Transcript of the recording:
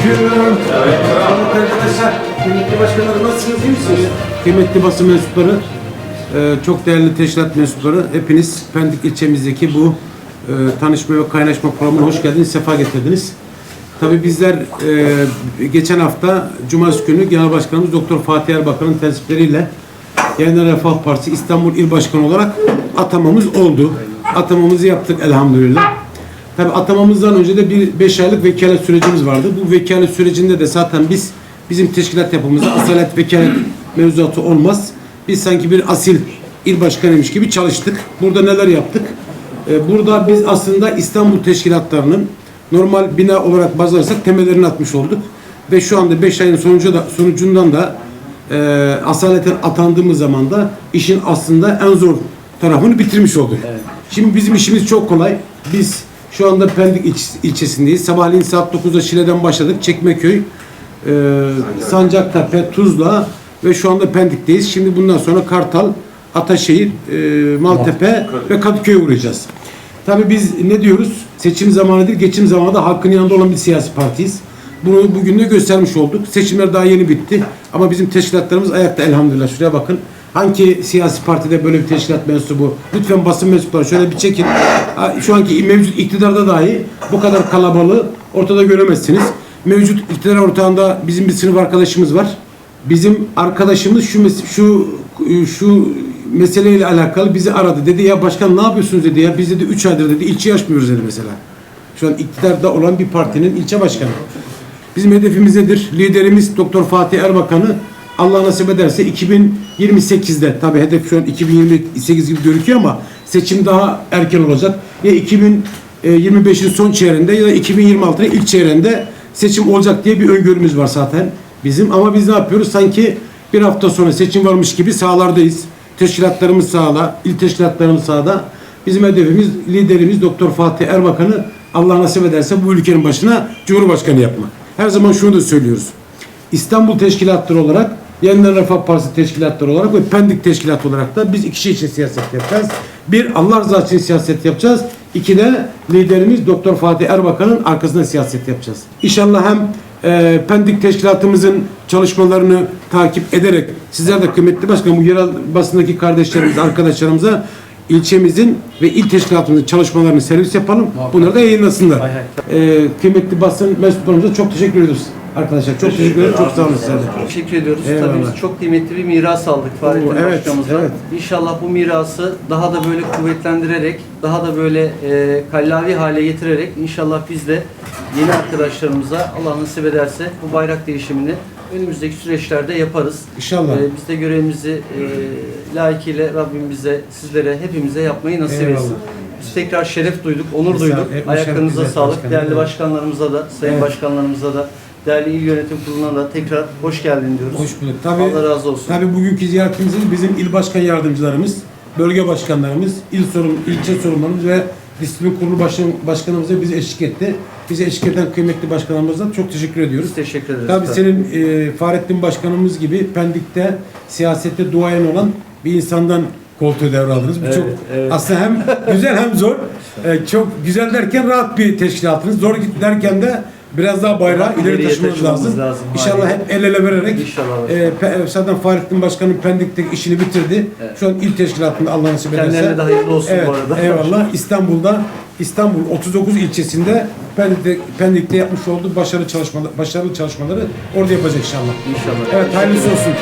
Selamünaleyküm. Evet. Arkadaşlar, kıymetli başkanlar nasılsınız, iyi misiniz? Kıymetli basın mensupları, e, çok değerli teşkilat mensupları, hepiniz Pendik ilçemizdeki bu e, tanışma ve kaynaşma programına hoş geldiniz, sefa getirdiniz. Tabii bizler e, geçen hafta Cumartesi günü Genel Başkanımız Doktor Fatih Erbakan'ın tensipleriyle Yeniden Refah Partisi İstanbul İl Başkanı olarak atamamız oldu. Atamamızı yaptık elhamdülillah. Tabii atamamızdan önce de bir 5 aylık vekalet sürecimiz vardı. Bu vekalet sürecinde de zaten biz bizim teşkilat yapımızda asalet vekalet mevzuatı olmaz. Biz sanki bir asil il başkanıymış gibi çalıştık. Burada neler yaptık? Ee, burada biz aslında İstanbul teşkilatlarının normal bina olarak baz alırsak temellerini atmış olduk. Ve şu anda 5 ayın sonucu da, sonucundan da e, asaleten atandığımız zaman da işin aslında en zor tarafını bitirmiş olduk. Şimdi bizim işimiz çok kolay. Biz şu anda Pendik ilç- ilçesindeyiz. Sabahleyin saat 9'da Şile'den başladık. Çekmeköy, e, Sancaktepe, Tuzla ve şu anda Pendik'teyiz. Şimdi bundan sonra Kartal, Ataşehir, e, Maltepe ve Kadıköy'e uğrayacağız. Tabii biz ne diyoruz? Seçim zamanı değil, geçim zamanı da halkın yanında olan bir siyasi partiyiz. Bunu bugün de göstermiş olduk. Seçimler daha yeni bitti. Ama bizim teşkilatlarımız ayakta elhamdülillah. Şuraya bakın. Hangi siyasi partide böyle bir teşkilat mensubu? Lütfen basın mensupları şöyle bir çekin. Şu anki mevcut iktidarda dahi bu kadar kalabalığı ortada göremezsiniz. Mevcut iktidar ortağında bizim bir sınıf arkadaşımız var. Bizim arkadaşımız şu şu şu meseleyle alakalı bizi aradı. Dedi ya başkan ne yapıyorsunuz dedi ya. Biz dedi 3 aydır dedi ilçe açmıyoruz dedi mesela. Şu an iktidarda olan bir partinin ilçe başkanı. Bizim hedefimiz nedir? Liderimiz Doktor Fatih Erbakan'ı Allah nasip ederse 2028'de tabi hedef şu an 2028 gibi gözüküyor ama seçim daha erken olacak. Ya 2025'in son çeyreğinde ya da 2026'nın ilk çeyreğinde seçim olacak diye bir öngörümüz var zaten bizim. Ama biz ne yapıyoruz? Sanki bir hafta sonra seçim varmış gibi sahalardayız. Teşkilatlarımız sahada, il teşkilatlarımız sahada. Bizim hedefimiz liderimiz Doktor Fatih Erbakan'ı Allah nasip ederse bu ülkenin başına Cumhurbaşkanı yapmak. Her zaman şunu da söylüyoruz. İstanbul Teşkilatları olarak, Yeniden Refah Partisi Teşkilatları olarak ve Pendik Teşkilatı olarak da biz iki şey için siyaset yapacağız. Bir, Allah rızası için siyaset yapacağız. İki de liderimiz Doktor Fatih Erbakan'ın arkasında siyaset yapacağız. İnşallah hem e, Pendik Teşkilatımızın çalışmalarını takip ederek sizler de kıymetli başkanım bu yerel basındaki kardeşlerimiz, arkadaşlarımıza ilçemizin ve il teşkilatımızın çalışmalarını servis yapalım. Bunları da yayınlasınlar. Hay hay. Ee, kıymetli basın mensuplarımıza çok teşekkür ediyoruz arkadaşlar. Çok teşekkür ederim. Çok sağ olun sizler de. Teşekkür ediyoruz. Eyvallah. Tabii biz çok kıymetli bir miras aldık Fahrettin Oo, evet, Başkanımızdan. evet. İnşallah bu mirası daha da böyle kuvvetlendirerek, daha da böyle e, kallavi hale getirerek inşallah biz de yeni arkadaşlarımıza Allah nasip ederse bu bayrak değişimini önümüzdeki süreçlerde yaparız. İnşallah. E, biz de görevimizi e, layıkıyla Rabbim bize, sizlere, hepimize yapmayı nasip Eyvallah. etsin. Biz tekrar şeref duyduk, onur Sağ- duyduk. Ayaklarınıza sağlık. başkanım. Değerli başkanlarımıza da, sayın Evet. başkanlarımıza da, değerli il yönetim kuruluna da tekrar hoş geldin diyoruz. Hoş bulduk. Tabii, Allah razı olsun. tabii bugünkü ziyaretimizde bizim il başkan yardımcılarımız, bölge başkanlarımız, il sorun, ilçe sorumlularımız ve disiplin kurulu başkan, başkanımız da bizi eşlik etti. Bize eşlik eden kıymetli başkanlarımıza çok teşekkür ediyoruz. Biz teşekkür ederiz. Tabii senin e, Fahrettin Başkanımız gibi Pendik'te siyasette duayen olan bir insandan koltuğu devraldınız. Bu Evet, çok evet. aslında hem güzel hem zor. E, çok güzel derken rahat bir teşkilatınız. Zor derken de biraz daha bayrağı ileri taşımamız lazım. lazım, İnşallah hep el ele vererek İnşallah. e, pe- zaten Fahrettin Başkanım Pendik'teki işini bitirdi. Evet. Şu an il teşkilatında Allah nasip ederse. Kendilerine de hayırlı olsun evet, bu arada. Eyvallah. İstanbul'da İstanbul 39 ilçesinde Pendik'te, Pendik'te yapmış olduğu başarılı çalışmaları, başarılı çalışmaları orada yapacak inşallah. İnşallah. Evet hayırlısı olsun.